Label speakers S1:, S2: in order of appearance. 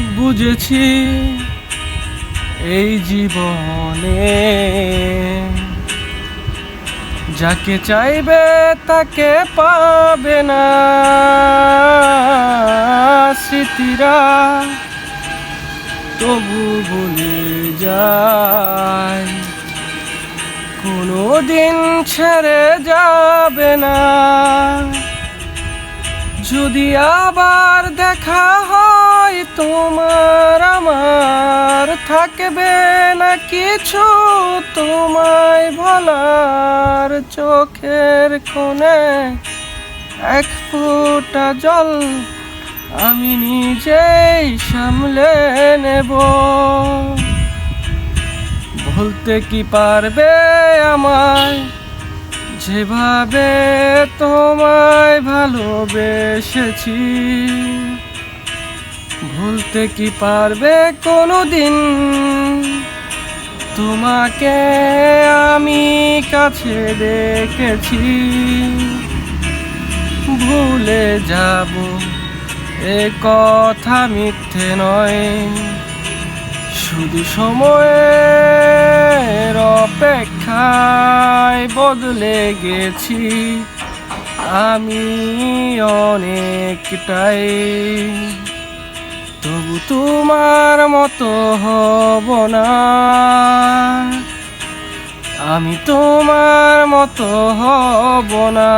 S1: বুঝেছি এই জীবনে। যাকে চাইবে তাকে পাবে না। স্মৃতিরা তবু বলে যায়। কোনো দিন ছেড়ে যাবে না। যদি আবার দেখা তোমার আমার থাকবে না কিছু, তোমায় বলার চোখের কোণে এক ফোঁটা জল আমি নিজেই সামলে নেব। ভুলতে কি পারবে আমায়? যেভাবে তোমায় ভালোবেসেছি ভুলতে কি পারবে কোনোদিন? তোমাকে আমি কাছে দেখেছি। ভুলে যাব, এ কথা মিথ্যে নয়। শুধু সময়ের অপেক্ষায় বদলে গেছি। আমি অনেকটাই তবু তোমার মতো হব না। আমি তোমার মতো হব না।